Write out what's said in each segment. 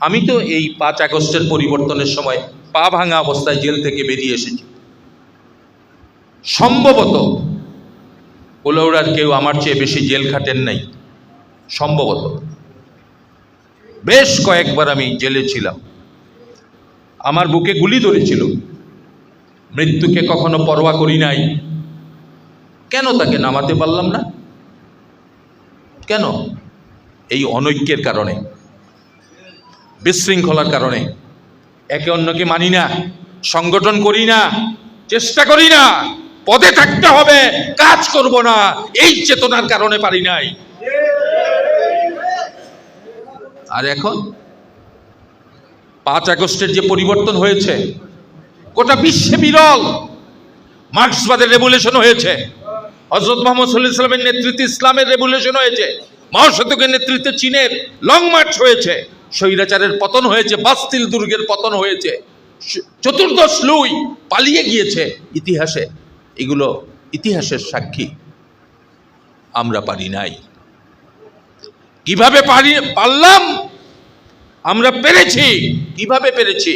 আমি তো এই পাঁচ আগস্টের পরিবর্তনের সময় পা ভাঙা অবস্থায় জেল থেকে বেরিয়ে এসেছি। সম্ভবত কোলাউড়ার কেউ আমার চেয়ে বেশি জেল খাটেন নাই। সম্ভবত। বেশ কয়েকবার আমি জেলে ছিলাম। আমার বুকে গুলি ধরেছিল। মৃত্যুকে কখনো পরোয়া করি নাই। কেন তাকে নামাতে পারলাম না? কেন? এই অনৈক্যের কারণে। বিশৃঙ্খলার কারণে। একে অন্যকে মানি না, সংগঠন করি না, চেষ্টা করি না, পদে থাকতে হবে, কাজ করব না, এই চেতনার কারণে পারি নাই। আর এখন পাঁচ আগস্টের যে পরিবর্তন হয়েছে, গোটা বিশ্বে বিরল, মার্ক্সবাদের রেভুলেশন হয়েছে হজরত মোহাম্মদ সাল্লাহ নেতৃত্বে ইসলামের রেভুলেশন হয়েছে মাওশতকের নেতৃত্বে চীনের লং মার্চ হয়েছে। স্বৈরাচারের পতন হয়েছে, বাস্তিল দুর্গের পতন হয়েছে, চতুর্দশ লুই পালিয়ে গিয়েছে ইতিহাসে। এগুলো ইতিহাসের সাক্ষী। আমরা পারি নাই। কীভাবে পারি, পারলাম? আমরা পেরেছি। কীভাবে পেরেছি?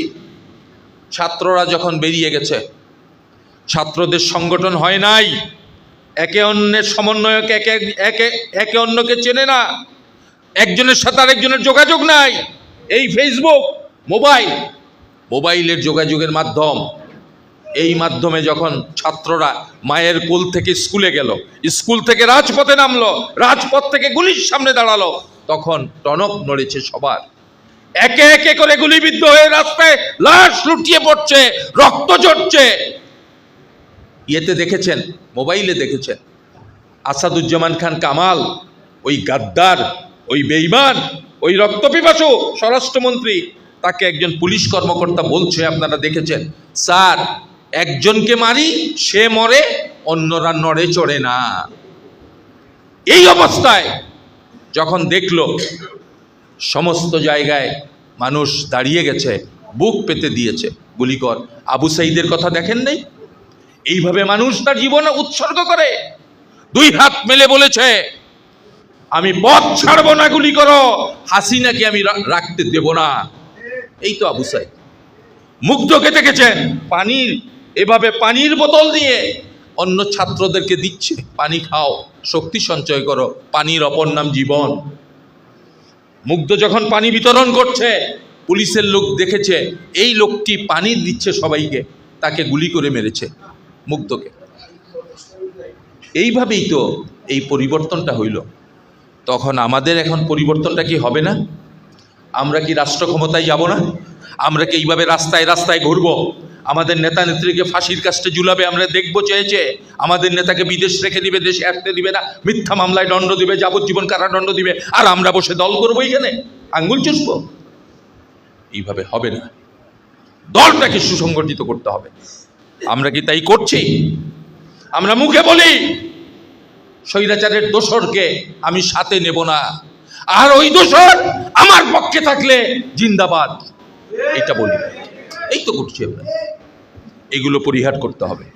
ছাত্ররা যখন বেরিয়ে গেছে, ছাত্রদের সংগঠন হয় নাই। একে অন্যের সমন্বয়ক একে একে একে অন্যকে চেনে না। একজনের সাথে আরেকজনের যোগাযোগ নাই। এই ফেসবুক মোবাইল, মোবাইলের যোগাযোগের মাধ্যম। এই মাধ্যমে যখন ছাত্ররা মায়ের কোল থেকে স্কুলে গেল, স্কুল থেকে রাজপথে নামলো, রাজপথ থেকে গুলির সামনে দাঁড়াল, তখন টনক নড়েছে সবার। একে একে করে গুলিবিদ্ধ হয়ে রাস্তায় লাশ লুটিয়ে পড়ছে, রক্ত ঝরছে। ইয়েতে দেখেছেন, মোবাইলে দেখেছেন, আসাদুজ্জামান খান কামাল, ওই গাদ্দার ওই বেইমান ওই রক্তপিপাসু স্বরাষ্ট্রমন্ত্রী, তাকে একজন পুলিশ কর্মকর্তা বলছে, আপনারা দেখেছেন। স্যার, একজনকে মারি, সে মরে, অন্যরা নড়ে চড়ে না। এই অবস্থায় যখন দেখল, সমস্ত জায়গায় মানুষ দাঁড়িয়ে গেছে, বুক পেতে দিয়েছে, গুলিকর, আবু সাইদের কথা দেখেন নাই? এইভাবে মানুষ তার জীবন উৎসর্গ করে। দুই হাত মেলে বলেছে আমি পথ ছাড়বো না, গুলি করো। হাসিনাকে আমি রাখতে দেব না? এই তো আবু সাইদ। মুগ্ধকে দেখেছেন পানির, এভাবে পানির বোতল দিয়ে। অন্য ছাত্রদেরকে দিচ্ছে, পানি খাও, শক্তি সঞ্চয় করো, পানির অপর নাম জীবন। মুগ্ধ যখন পানি বিতরণ করছে, পুলিশের লোক দেখেছে, এই লোকটি পানি দিচ্ছে সবাইকে, তাকে গুলি করে মেরেছে মুগ্ধকে। এইভাবেই তো এই পরিবর্তনটা হইল। তখন আমাদের এখন পরিবর্তনটা কি হবে না? আমরা কি রাষ্ট্র ক্ষমতায় যাব না? আমরা কি এইভাবে রাস্তায় রাস্তায় ঘুরবো? আমাদের নেতা নেত্রীকে ফাঁসির কাস্টে ঝুলাবে, আমরা দেখব চেয়েছে আমাদের নেতাকে বিদেশ রেখে দিবে, দেশে আসতে দিবে না। মিথ্যা মামলায় দণ্ড দিবে, যাবজ্জীবন কারাদণ্ড দিবে। আর আমরা বসে দল করব এখানে? আঙ্গুল চুষবো? এইভাবে হবে না। দলটাকে সুসংগঠিত করতে হবে। আমরা কি তাই করছি? আমরা মুখে বলি স্বৈরাচারের দোসরকে আমি সাথে নেব না। আর ওই দোসর আমার পক্ষে থাকলে জিন্দাবাদ। এটা বলি। এই তো করছি আমরা এগুলো পরিহার করতে হবে।